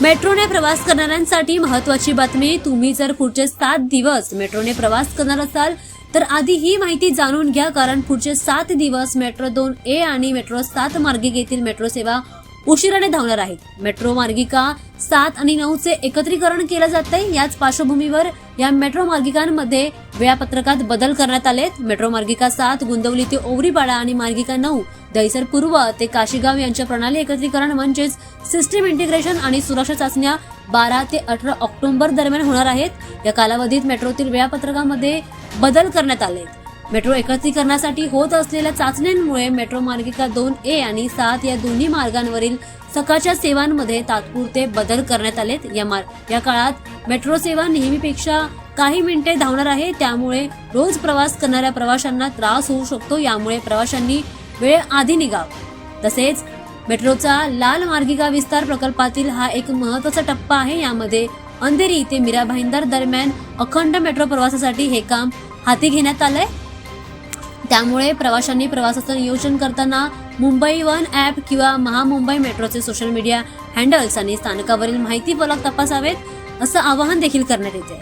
मेट्रोने प्रवास करणाऱ्यांसाठी महत्वाची बातमी तुम्ही जर पुढचे सात दिवस मेट्रोने प्रवास करणार असाल तर आधी ही माहिती जाणून घ्या कारण पुढचे सात दिवस मेट्रो दोन ए आणि मेट्रो सात मार्गिकेतील मेट्रो सेवा उशिराने धावणार आहेत. मेट्रो मार्गिका सात आणि नऊचे एकत्रीकरण केलं जात आहे याच पार्श्वभूमीवर या मेट्रो मार्गिकांमध्ये वेळापत्रकात बदल करण्यात आलेत. मेट्रो मार्गिका सात गुंदवली ते ओवरीपाडा आणि मार्गिका नऊ दहिसर पूर्व ते काशीगाव यांच्या प्रणाली एकत्रीकरण म्हणजेच सिस्टीम इंटिग्रेशन आणि सुरक्षा चाचण्या बारा ते अठरा ऑक्टोबर दरम्यान होणार आहेत. या कालावधीत मेट्रोतील वेळापत्रकामध्ये बदल करण्यात आले मेट्रो एकत्रीकरणासाठी होत असलेल्या चाचण्यांमुळे मेट्रो मार्गिका दोन ए आणि सात या दोन्ही मार्गांवरील सकाळच्या सेवांमध्ये तात्पुरते बदल करण्यात आलेत. या मार या काळात मेट्रो सेवा नेहमीपेक्षा काही मिनिटे धावणार आहे. त्यामुळे रोज प्रवास करणाऱ्या प्रवाशांना त्रास होऊ शकतो. यामुळे प्रवाशांनी वेळ आधी निघाव तसेच मेट्रोचा लाल मार्गिका विस्तार प्रकल्पातील हा एक महत्त्वाचा टप्पा आहे. यामध्ये अंधेरी ते मीरा भाईंदर दरम्यान अखंड मेट्रो प्रवासासाठी हे काम हाती घेण्यात आलंय. त्यामुळे प्रवाशांनी प्रवासाचं नियोजन करताना मुंबई वन ॲप किंवा महामुंबई मेट्रोचे सोशल मीडिया हँडल्स आणि स्थानकावरील माहिती फलक तपासावेत असं आवाहन देखील करण्यात येते